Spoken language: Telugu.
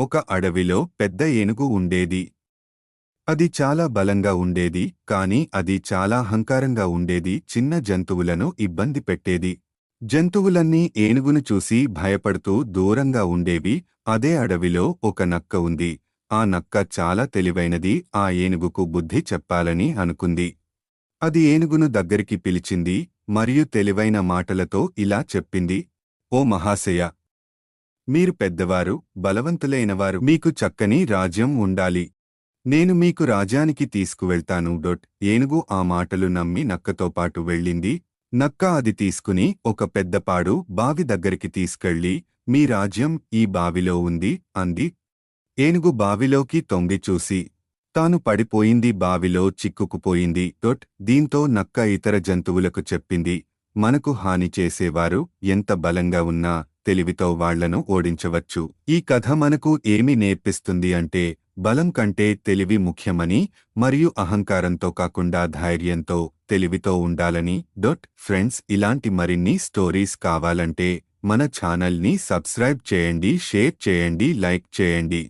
ఒక అడవిలో పెద్ద ఏనుగు ఉండేది. అది చాలా బలంగా ఉండేది కాని అది చాలా అహంకారంగా ఉండేది. చిన్న జంతువులను ఇబ్బంది పెట్టేది. జంతువులన్నీ ఏనుగును చూసి భయపడుతూ దూరంగా ఉండేవి. అదే అడవిలో ఒక నక్క ఉంది. ఆ నక్క చాలా తెలివైనది. ఆ ఏనుగుకు బుద్ధి చెప్పాలని అనుకుంది. అది ఏనుగును దగ్గరికి పిలిచింది మరియు తెలివైన మాటలతో ఇలా చెప్పింది. ఓ మహాశయ మీరు పెద్దవారు బలవంతులైనవారు మీకు చక్కని రాజ్యం ఉండాలి. నేను మీకు రాజ్యానికి తీసుకువెళ్తాను. డొట్ ఏనుగు ఆ మాటలు నమ్మి నక్కతో పాటు వెళ్ళింది. నక్క అది తీసుకుని ఒక పెద్దపాడు బావి దగ్గరికి తీసుకెళ్ళి మీ రాజ్యం ఈ బావిలో ఉంది అంది. ఏనుగు బావిలోకి తొంగి చూసి తాను పడిపోయింది బావిలో చిక్కుకుపోయింది డొట్ దీంతో నక్క ఇతర జంతువులకు చెప్పింది. మనకు హాని చేసేవారు ఎంత బలంగా ఉన్నా తెలివితో వాళ్ళను ఓడించవచ్చు. ఈ కథ మనకు ఏమి నేర్పిస్తుంది అంటే బలం కంటే తెలివి ముఖ్యమని మరియు అహంకారంతో కాకుండా ధైర్యంతో తెలివితో ఉండాలని. డొట్ ఫ్రెండ్స్ ఇలాంటి మరిన్ని స్టోరీస్ కావాలంటే మన ఛానల్ని సబ్స్క్రైబ్ చేయండి షేర్ చేయండి లైక్ చేయండి.